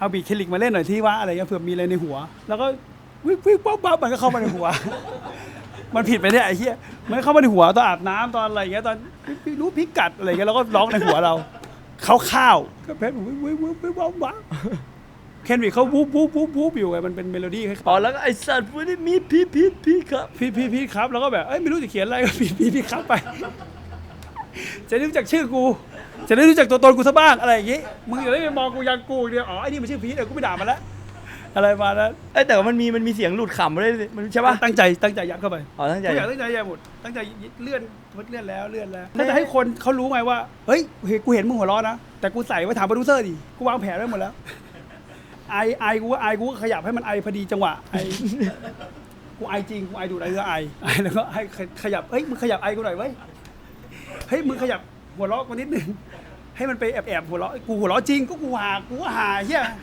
เอาบีทเคลิกมาเล่นหน่อยที่ว่าอะไรเงี้ยเผื่อมีอะไรในหัว แล้วก็วิบวิบวับวับมันก็เข้ามาในหัว มันผิดไปเนี่ยไอ้เหี้ยมันเข้ามาในหัวตอนอาบน้ำตอนอะไรเงี้ยตอนไม่รู้พิกัดอะไรเงี้ยแล้วก็ร้องในหัวเราเขาข้าวๆก็เพชรวิบวิบวิบวิบวับวับเคนวิกเขาวูบวูบวูบวูบอยู่ไงมันเป็นเมโลดี้คล้ายๆอ๋อแล้วก็ไอสัตว์วันนี้มีพี่พี่พี่ครับพี่พี่พี่ครับแล้วก็แบบเอ้ยไม่รู้จะเขียนอะไรก็พี่พี่พี่ครับไปจะได้รู้จักชื่อกู จะได้รู้จักตัวตนกูซะบ้างอะไรอย่างงี้มึงอย่าได้ไปมองกูยังกูเดียวอ๋อไอ้นี่มันชื่อพีทเดี๋ยวกูไปด่ามันละอะไรมาแล้วเอ้ยแต่ว่ามันมีมันมีเสียงหลุดขำด้วยสิมันใช่ปะตั้งใจตั้งใจยัดเข้าไปอ๋อตั้งใจทุกอย่างตั้งใจยัดหมดตั้งใจเลื่อนเลื่อนแล้วเลื่อนแล้วถ้าจะให้คนเขารู้ไงว่าเฮ้ยเฮ้ยกูเห็นมึงหัวเร้อนนะแต่กูใส่ไว้ถามโปรดิวเซอร์ดิกูวางแผนไว้หมดแล้วไอไอกูก็ไอกูก็ขยับให้มันไอพอดีจังหวะไอกูไอจริงกูไอดูดไอก็ไอไอแล้วก็ให้ขยับเฮ้ยมึงขยับไอกูหน่อยเว้ยเฮ้ยมึงขยับหัวเราะกูนิดนึง ให้มันไปแอบๆหัวเราะกูหัวเราะจริงก็กูหากูหาเฮีย